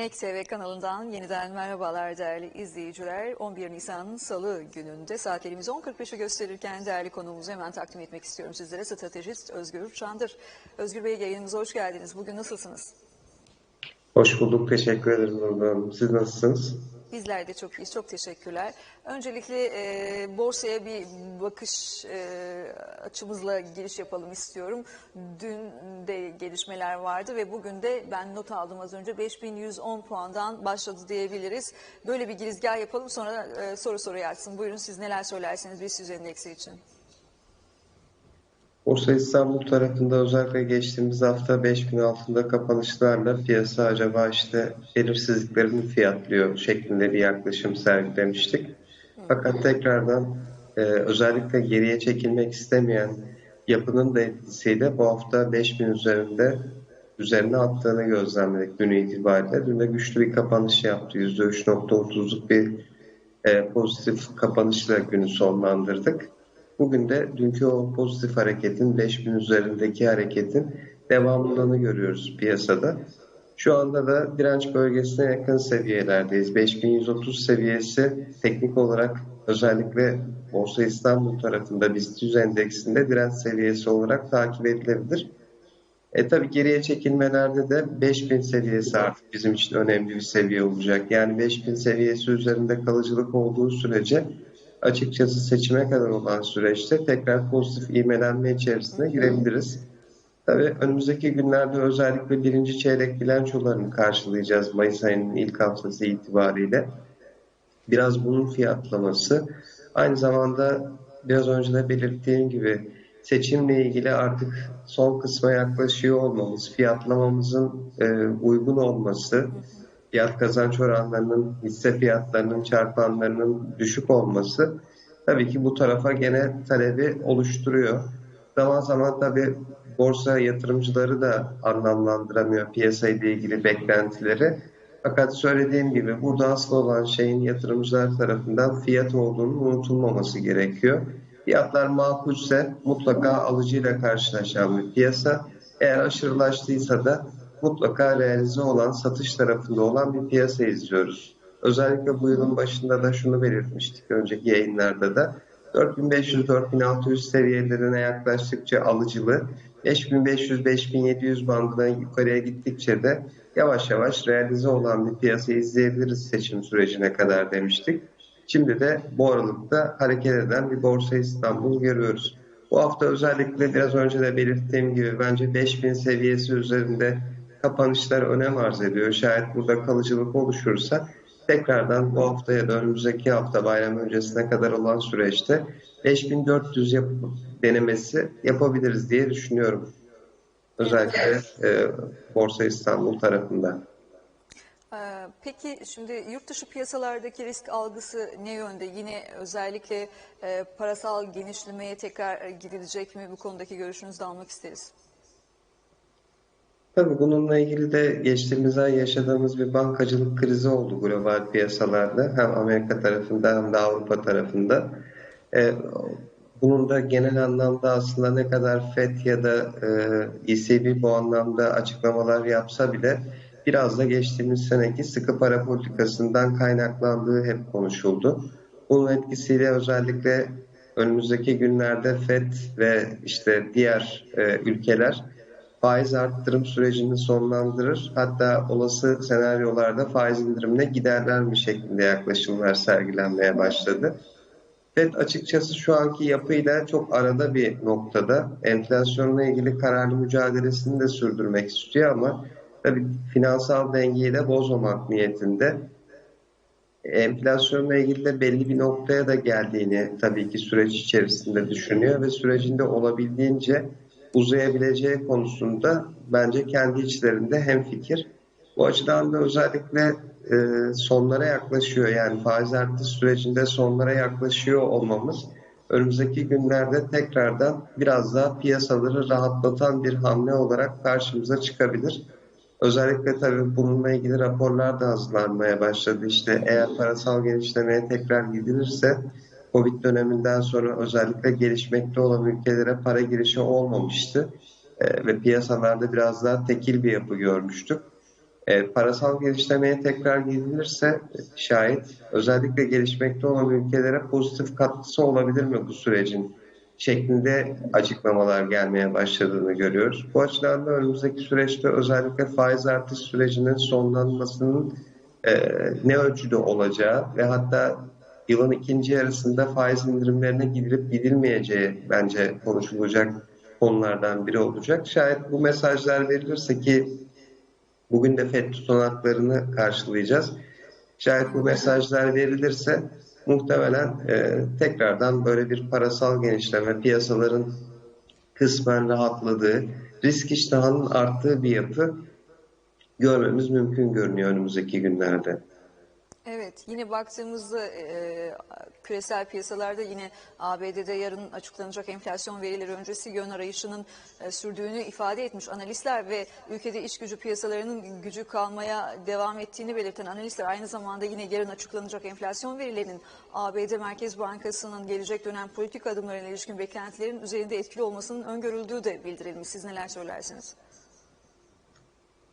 MEK TV kanalından yeniden merhabalar değerli izleyiciler. 11 Nisan Salı gününde saatlerimiz 10.45'i gösterirken değerli konuğumuzu hemen takdim etmek istiyorum sizlere. Stratejist Özgür Çandır. Özgür Bey yayınımıza hoş geldiniz. Bugün nasılsınız? Hoş bulduk. Teşekkür ederim. Siz nasılsınız? Bizler de çok iyiyiz. Çok teşekkürler. Öncelikle e, borsaya bir bakış e, açımızla giriş yapalım istiyorum. Dün de gelişmeler vardı ve bugün de ben not aldım az önce 5110 puandan başladı diyebiliriz. Böyle bir girizgah yapalım sonra e, soru soruya açsın. Buyurun siz neler söylerseniz BIST endeksi için. Borsa İstanbul tarafında özellikle geçtiğimiz hafta 5000 altında kapanışlarla piyasa acaba işte belirsizliklerini fiyatlıyor şeklinde bir yaklaşım sergilemiştik. Fakat tekrardan e, özellikle geriye çekilmek istemeyen yapının da etkisiyle bu hafta 5000 üzerinde üzerine attığını gözlemledik dün itibariyle. Dün de güçlü bir kapanış yaptı. %3.30'luk bir e, pozitif kapanışla günü sonlandırdık. Bugün de dünkü o pozitif hareketin 5000 üzerindeki hareketin devamlılığını görüyoruz piyasada. Şu anda da direnç bölgesine yakın seviyelerdeyiz. 5130 seviyesi teknik olarak özellikle Borsa İstanbul tarafında BIST 100 endeksinde direnç seviyesi olarak takip edilebilir. E tabi geriye çekilmelerde de 5000 seviyesi artık bizim için önemli bir seviye olacak. Yani 5000 seviyesi üzerinde kalıcılık olduğu sürece açıkçası seçime kadar olan süreçte tekrar pozitif ivmelenme içerisine girebiliriz. Tabii önümüzdeki günlerde özellikle birinci çeyrek bilançolarını karşılayacağız Mayıs ayının ilk haftası itibariyle. Biraz bunun fiyatlaması. Aynı zamanda biraz önce de belirttiğim gibi seçimle ilgili artık son kısma yaklaşıyor olmamız, fiyatlamamızın e, uygun olması, fiyat kazanç oranlarının, hisse fiyatlarının çarpanlarının düşük olması tabii ki bu tarafa gene talebi oluşturuyor. Zaman zaman tabii borsa yatırımcıları da anlamlandıramıyor piyasayla ilgili beklentileri. Fakat söylediğim gibi burada asıl olan şeyin yatırımcılar tarafından fiyat olduğunu unutulmaması gerekiyor. Fiyatlar makulse mutlaka alıcıyla karşılaşan bir piyasa. Eğer aşırılaştıysa da mutlaka realize olan, satış tarafında olan bir piyasa izliyoruz. Özellikle bu yılın başında da şunu belirtmiştik önceki yayınlarda da. 4500-4600 seviyelerine yaklaştıkça alıcılı, 5500-5700 bandına yukarıya gittikçe de yavaş yavaş realize olan bir piyasa izleyebiliriz seçim sürecine kadar demiştik. Şimdi de bu aralıkta hareket eden bir Borsa İstanbul görüyoruz. Bu hafta özellikle biraz önce de belirttiğim gibi bence 5000 seviyesi üzerinde kapanışlar önem arz ediyor. Şayet burada kalıcılık oluşursa tekrardan bu hafta ya da önümüzdeki hafta bayram öncesine kadar olan süreçte 5400 yap denemesi yapabiliriz diye düşünüyorum. Özellikle e, Borsa İstanbul tarafında. Ee, peki şimdi yurt dışı piyasalardaki risk algısı ne yönde? Yine özellikle e, parasal genişlemeye tekrar gidilecek mi? Bu konudaki görüşünüzü almak isteriz. Tabii bununla ilgili de geçtiğimiz ay yaşadığımız bir bankacılık krizi oldu global piyasalarda. Hem Amerika tarafında hem de Avrupa tarafında. Ee, bunun da genel anlamda aslında ne kadar FED ya da e, ECB bu anlamda açıklamalar yapsa bile biraz da geçtiğimiz seneki sıkı para politikasından kaynaklandığı hep konuşuldu. Bunun etkisiyle özellikle önümüzdeki günlerde FED ve işte diğer e, ülkeler faiz arttırım sürecini sonlandırır. Hatta olası senaryolarda faiz indirimine giderler mi şeklinde yaklaşımlar sergilenmeye başladı. FED açıkçası şu anki yapıyla çok arada bir noktada enflasyonla ilgili kararlı mücadelesini de sürdürmek istiyor ama tabii finansal dengeyi de bozmamak niyetinde enflasyonla ilgili de belli bir noktaya da geldiğini tabii ki süreç içerisinde düşünüyor ve sürecinde olabildiğince uzayabileceği konusunda bence kendi içlerinde hem fikir. Bu açıdan da özellikle e, sonlara yaklaşıyor yani faiz artış sürecinde sonlara yaklaşıyor olmamız önümüzdeki günlerde tekrardan biraz daha piyasaları rahatlatan bir hamle olarak karşımıza çıkabilir. Özellikle tabii bununla ilgili raporlar da hazırlanmaya başladı. İşte eğer parasal genişlemeye tekrar gidilirse Covid döneminden sonra özellikle gelişmekte olan ülkelere para girişi olmamıştı. E, ve piyasalarda biraz daha tekil bir yapı görmüştük. E, parasal genişlemeye tekrar gidilirse şayet özellikle gelişmekte olan ülkelere pozitif katkısı olabilir mi bu sürecin şeklinde açıklamalar gelmeye başladığını görüyoruz. Bu açıdan da önümüzdeki süreçte özellikle faiz artış sürecinin sonlanmasının e, ne ölçüde olacağı ve hatta yılın ikinci yarısında faiz indirimlerine gidilip gidilmeyeceği bence konuşulacak konulardan biri olacak. Şayet bu mesajlar verilirse ki bugün de FED tutanaklarını karşılayacağız. Şayet bu mesajlar verilirse muhtemelen e, tekrardan böyle bir parasal genişleme, piyasaların kısmen rahatladığı, risk iştahının arttığı bir yapı görmemiz mümkün görünüyor önümüzdeki günlerde. Evet, yine baktığımızda e, küresel piyasalarda yine ABD'de yarın açıklanacak enflasyon verileri öncesi yön arayışının e, sürdüğünü ifade etmiş analistler ve ülkede iş gücü piyasalarının gücü kalmaya devam ettiğini belirten analistler aynı zamanda yine yarın açıklanacak enflasyon verilerinin ABD Merkez Bankası'nın gelecek dönem politik adımlarına ilişkin beklentilerin üzerinde etkili olmasının öngörüldüğü de bildirilmiş. Siz neler söylersiniz?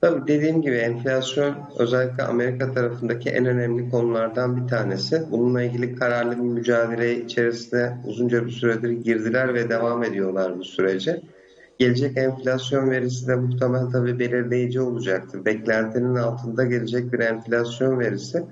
Tabii dediğim gibi enflasyon özellikle Amerika tarafındaki en önemli konulardan bir tanesi. Bununla ilgili kararlı bir mücadele içerisinde uzunca bir süredir girdiler ve devam ediyorlar bu sürece. Gelecek enflasyon verisi de muhtemelen tabii belirleyici olacaktır. Beklentinin altında gelecek bir enflasyon verisi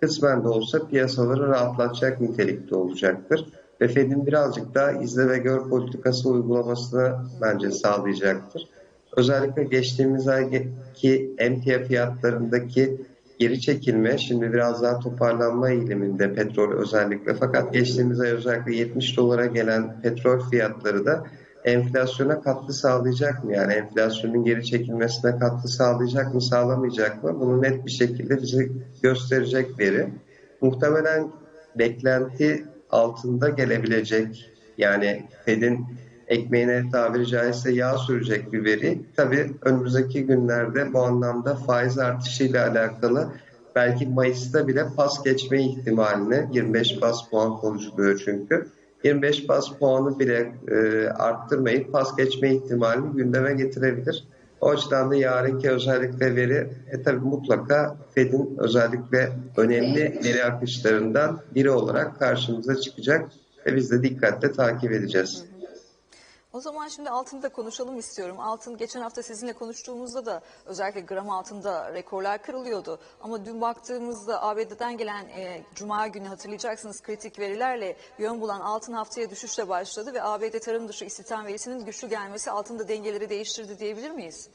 kısmen de olsa piyasaları rahatlatacak nitelikte olacaktır. Ve Fed'in birazcık daha izle ve gör politikası uygulamasını bence sağlayacaktır. Özellikle geçtiğimiz ayki emtia fiyatlarındaki geri çekilme şimdi biraz daha toparlanma eğiliminde petrol özellikle. Fakat geçtiğimiz ay özellikle 70 dolara gelen petrol fiyatları da enflasyona katkı sağlayacak mı? Yani enflasyonun geri çekilmesine katkı sağlayacak mı, sağlamayacak mı? Bunu net bir şekilde bize gösterecek veri. Muhtemelen beklenti altında gelebilecek yani Fed'in ekmeğine tabiri caizse yağ sürecek bir veri. Tabii önümüzdeki günlerde bu anlamda faiz artışıyla alakalı belki Mayıs'ta bile pas geçme ihtimalini 25 bas puan konuşuluyor çünkü. 25 bas puanı bile e, arttırmayıp pas geçme ihtimalini gündeme getirebilir. O açıdan da yarınki özellikle veri e, tabii mutlaka Fed'in özellikle önemli veri akışlarından biri olarak karşımıza çıkacak ve biz de dikkatle takip edeceğiz. O zaman şimdi altını da konuşalım istiyorum. Altın geçen hafta sizinle konuştuğumuzda da özellikle gram altında rekorlar kırılıyordu. Ama dün baktığımızda ABD'den gelen e, Cuma günü hatırlayacaksınız kritik verilerle yön bulan altın haftaya düşüşle başladı ve ABD tarım dışı istihdam verisinin güçlü gelmesi altında dengeleri değiştirdi diyebilir miyiz?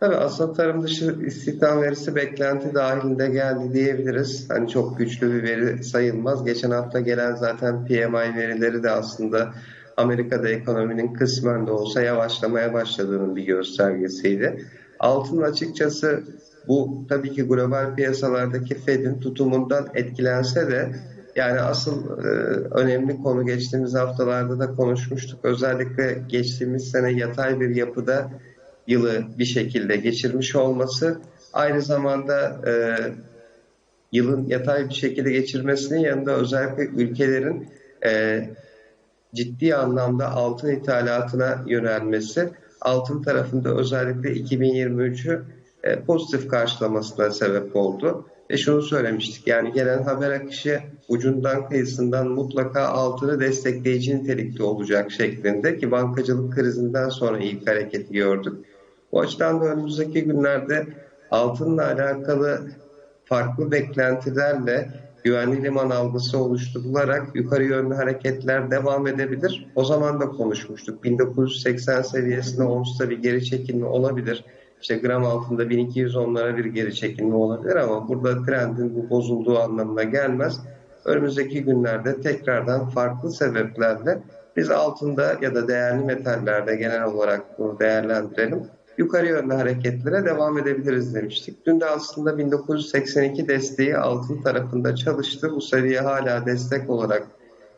Tabii aslında tarım dışı istihdam verisi beklenti dahilinde geldi diyebiliriz. Hani çok güçlü bir veri sayılmaz. Geçen hafta gelen zaten PMI verileri de aslında Amerika'da ekonominin kısmen de olsa yavaşlamaya başladığının bir göstergesiydi. Altın açıkçası bu tabii ki global piyasalardaki Fed'in tutumundan etkilense de yani asıl e, önemli konu geçtiğimiz haftalarda da konuşmuştuk. Özellikle geçtiğimiz sene yatay bir yapıda yılı bir şekilde geçirmiş olması aynı zamanda e, yılın yatay bir şekilde geçirmesinin yanında özellikle ülkelerin e, ciddi anlamda altın ithalatına yönelmesi altın tarafında özellikle 2023'ü e, pozitif karşılamasına sebep oldu. Ve şunu söylemiştik yani gelen haber akışı ucundan kıyısından mutlaka altını destekleyici nitelikte olacak şeklinde ki bankacılık krizinden sonra ilk hareketi gördük. Bu açıdan da önümüzdeki günlerde altınla alakalı farklı beklentilerle güvenli liman algısı oluşturularak yukarı yönlü hareketler devam edebilir. O zaman da konuşmuştuk. 1980 seviyesinde onsta bir geri çekilme olabilir. İşte gram altında 1210'lara bir geri çekilme olabilir ama burada trendin bu bozulduğu anlamına gelmez. Önümüzdeki günlerde tekrardan farklı sebeplerle biz altında ya da değerli metallerde genel olarak bunu değerlendirelim yukarı yönlü hareketlere devam edebiliriz demiştik. Dün de aslında 1982 desteği altın tarafında çalıştı. Bu seviye hala destek olarak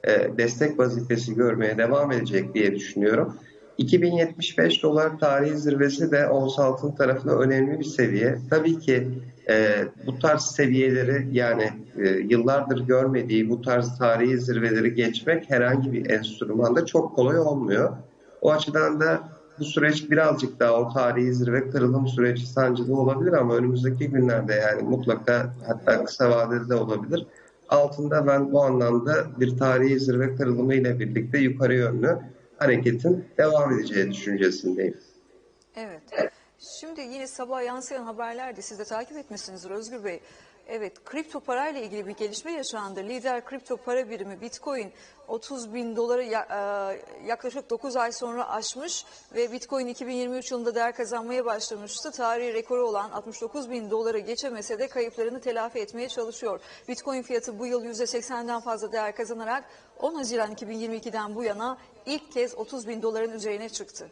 e, destek vazifesi görmeye devam edecek diye düşünüyorum. 2075 dolar tarihi zirvesi de ons altın tarafında önemli bir seviye. Tabii ki e, bu tarz seviyeleri yani e, yıllardır görmediği bu tarz tarihi zirveleri geçmek herhangi bir enstrümanda çok kolay olmuyor. O açıdan da bu süreç birazcık daha o tarihi zirve kırılım süreci sancılı olabilir ama önümüzdeki günlerde yani mutlaka hatta kısa vadede de olabilir. Altında ben bu anlamda bir tarihi zirve kırılımı ile birlikte yukarı yönlü hareketin devam edeceği düşüncesindeyim. Evet. Şimdi yine sabah yansıyan haberlerde siz de takip etmişsinizdir Özgür Bey. Evet, kripto parayla ilgili bir gelişme yaşandı. Lider kripto para birimi Bitcoin 30 bin doları e, yaklaşık 9 ay sonra aşmış ve Bitcoin 2023 yılında değer kazanmaya başlamıştı. Tarihi rekoru olan 69 bin doları geçemese de kayıplarını telafi etmeye çalışıyor. Bitcoin fiyatı bu yıl %80'den fazla değer kazanarak 10 Haziran 2022'den bu yana ilk kez 30 bin doların üzerine çıktı.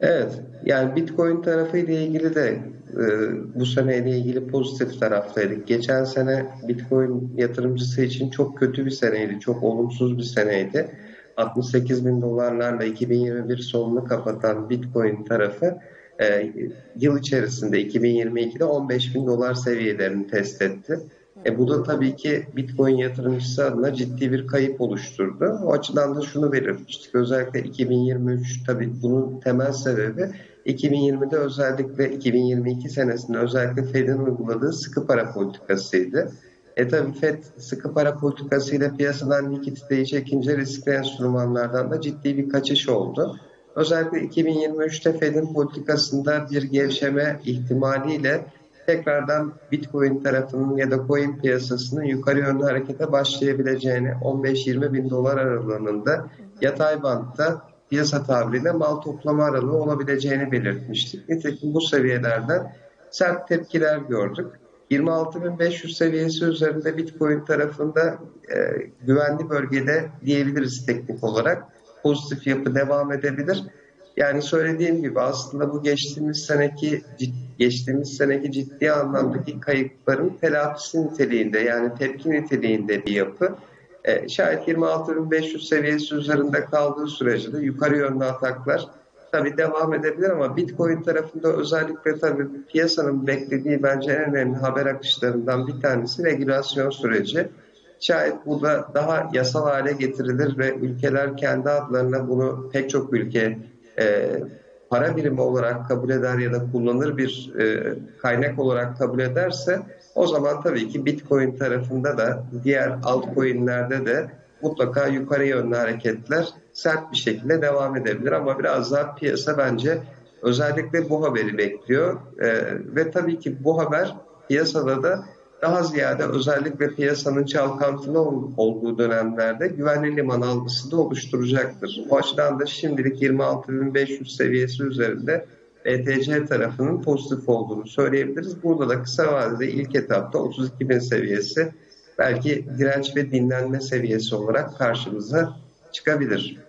Evet, yani Bitcoin tarafı ile ilgili de e, bu seneyle ilgili pozitif taraftaydık. Geçen sene Bitcoin yatırımcısı için çok kötü bir seneydi, çok olumsuz bir seneydi. 68 bin dolarlarla 2021 sonunu kapatan Bitcoin tarafı e, yıl içerisinde 2022'de 15 bin dolar seviyelerini test etti. E, bu da tabii ki Bitcoin yatırımcısı adına ciddi bir kayıp oluşturdu. O açıdan da şunu belirtmiştik. Özellikle 2023 tabii bunun temel sebebi 2020'de özellikle 2022 senesinde özellikle Fed'in uyguladığı sıkı para politikasıydı. E tabii Fed sıkı para politikasıyla piyasadan likiditeyi çekince riskli enstrümanlardan da ciddi bir kaçış oldu. Özellikle 2023'te Fed'in politikasında bir gevşeme ihtimaliyle tekrardan Bitcoin tarafının ya da coin piyasasının yukarı yönlü harekete başlayabileceğini 15-20 bin dolar aralığında yatay bantta piyasa tabiriyle mal toplama aralığı olabileceğini belirtmiştik. Nitekim bu seviyelerden sert tepkiler gördük. 26.500 seviyesi üzerinde Bitcoin tarafında e, güvenli bölgede diyebiliriz teknik olarak. Pozitif yapı devam edebilir. Yani söylediğim gibi aslında bu geçtiğimiz seneki geçtiğimiz seneki ciddi anlamdaki kayıpların telafisi niteliğinde yani tepki niteliğinde bir yapı. E, şayet 26.500 seviyesi üzerinde kaldığı sürece de yukarı yönlü ataklar tabii devam edebilir ama Bitcoin tarafında özellikle tabii piyasanın beklediği bence en önemli haber akışlarından bir tanesi regülasyon süreci. Şayet burada daha yasal hale getirilir ve ülkeler kendi adlarına bunu pek çok ülke e, para birimi olarak kabul eder ya da kullanır bir e, kaynak olarak kabul ederse o zaman tabii ki Bitcoin tarafında da diğer altcoin'lerde de mutlaka yukarı yönlü hareketler sert bir şekilde devam edebilir. Ama biraz daha piyasa bence özellikle bu haberi bekliyor. E, ve tabii ki bu haber piyasada da daha ziyade özellikle piyasanın çalkantılı olduğu dönemlerde güvenli liman algısı da oluşturacaktır. O açıdan da şimdilik 26.500 seviyesi üzerinde BTC tarafının pozitif olduğunu söyleyebiliriz. Burada da kısa vadede ilk etapta 32.000 seviyesi belki direnç ve dinlenme seviyesi olarak karşımıza çıkabilir.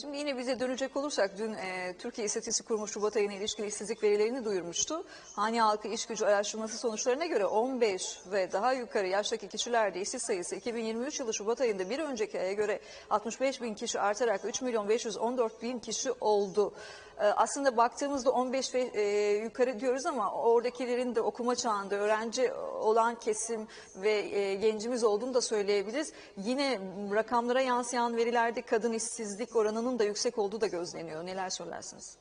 Şimdi yine bize dönecek olursak dün e, Türkiye İstatistik Kurumu Şubat ayına ilişkin işsizlik verilerini duyurmuştu. Hane halkı iş gücü araştırması sonuçlarına göre 15 ve daha yukarı yaştaki kişilerde işsiz sayısı 2023 yılı Şubat ayında bir önceki aya göre 65 bin kişi artarak 3 milyon 514 bin kişi oldu. E, aslında baktığımızda 15 ve e, yukarı diyoruz ama oradakilerin de okuma çağında öğrenci olan kesim ve e, gencimiz olduğunu da söyleyebiliriz. Yine rakamlara yansıyan verilerde kadın işsizlik oranının da yüksek olduğu da gözleniyor. Neler söylersiniz?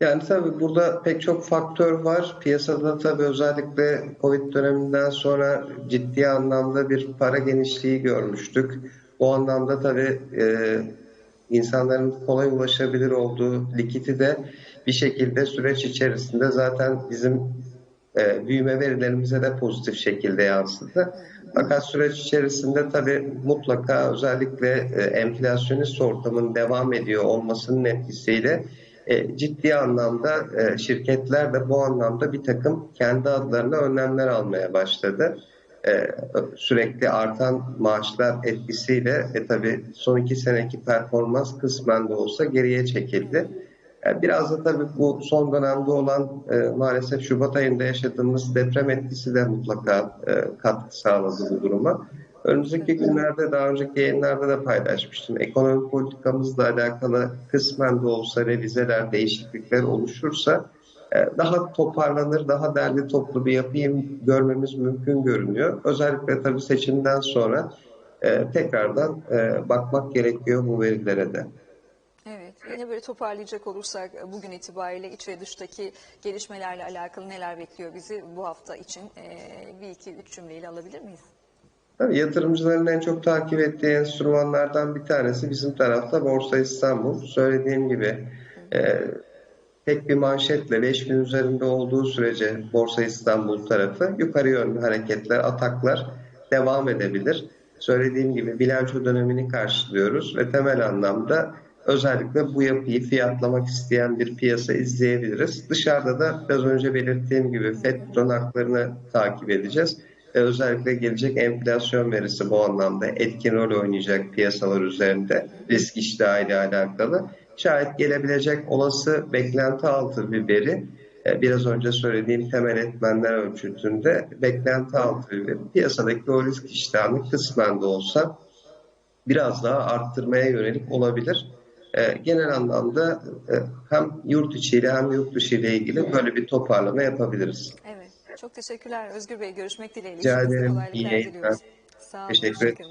Yani tabii burada pek çok faktör var. Piyasada tabii özellikle Covid döneminden sonra ciddi anlamda bir para genişliği görmüştük. Bu anlamda tabii e, insanların kolay ulaşabilir olduğu likiti de bir şekilde süreç içerisinde zaten bizim e, büyüme verilerimize de pozitif şekilde yansıdı. Fakat süreç içerisinde tabii mutlaka özellikle e, enflasyonist ortamın devam ediyor olmasının etkisiyle e, ciddi anlamda e, şirketler de bu anlamda bir takım kendi adlarına önlemler almaya başladı. E, sürekli artan maaşlar etkisiyle e, tabii son iki seneki performans kısmen de olsa geriye çekildi. E, biraz da tabii bu son dönemde olan e, maalesef Şubat ayında yaşadığımız deprem etkisi de mutlaka e, katkı sağladı bu duruma. Önümüzdeki günlerde daha önceki yayınlarda da paylaşmıştım. Ekonomi politikamızla alakalı kısmen de olsa revizeler, değişiklikler oluşursa daha toparlanır, daha derli toplu bir yapıyı görmemiz mümkün görünüyor. Özellikle tabii seçimden sonra e, tekrardan e, bakmak gerekiyor bu verilere de. Evet, yine böyle toparlayacak olursak e, bugün itibariyle iç ve dıştaki gelişmelerle alakalı neler bekliyor bizi bu hafta için bir iki üç cümleyle alabilir miyiz? Tabii yatırımcıların en çok takip ettiği enstrümanlardan bir tanesi bizim tarafta Borsa İstanbul. Söylediğim gibi e, tek bir manşetle 5000 üzerinde olduğu sürece Borsa İstanbul tarafı yukarı yönlü hareketler, ataklar devam edebilir. Söylediğim gibi bilanço dönemini karşılıyoruz ve temel anlamda özellikle bu yapıyı fiyatlamak isteyen bir piyasa izleyebiliriz. Dışarıda da biraz önce belirttiğim gibi FED tutanaklarını takip edeceğiz. Ve özellikle gelecek enflasyon verisi bu anlamda etkin rol oynayacak piyasalar üzerinde risk iştahı ile alakalı. Şayet gelebilecek olası beklenti altı bir veri e, biraz önce söylediğim temel etmenler ölçütünde beklenti altı bir veri. Piyasadaki o risk iştahını kısmen de olsa biraz daha arttırmaya yönelik olabilir. E, genel anlamda e, hem yurt içiyle hem yurt dışı ile ilgili böyle bir toparlama yapabiliriz. Evet, çok teşekkürler Özgür Bey. Görüşmek dileğiyle. Rica ederim. İyi yayınlar. Sağ olun. Teşekkür ederim.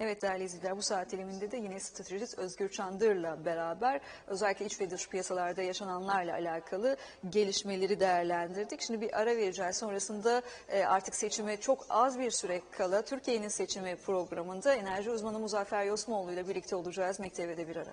Evet değerli izleyiciler bu saat diliminde de yine stratejist Özgür Çandır'la beraber özellikle iç ve dış piyasalarda yaşananlarla alakalı gelişmeleri değerlendirdik. Şimdi bir ara vereceğiz. Sonrasında e, artık seçime çok az bir süre kala Türkiye'nin seçimi programında enerji uzmanı Muzaffer Yosmoğlu ile birlikte olacağız. Mektebe'de bir ara.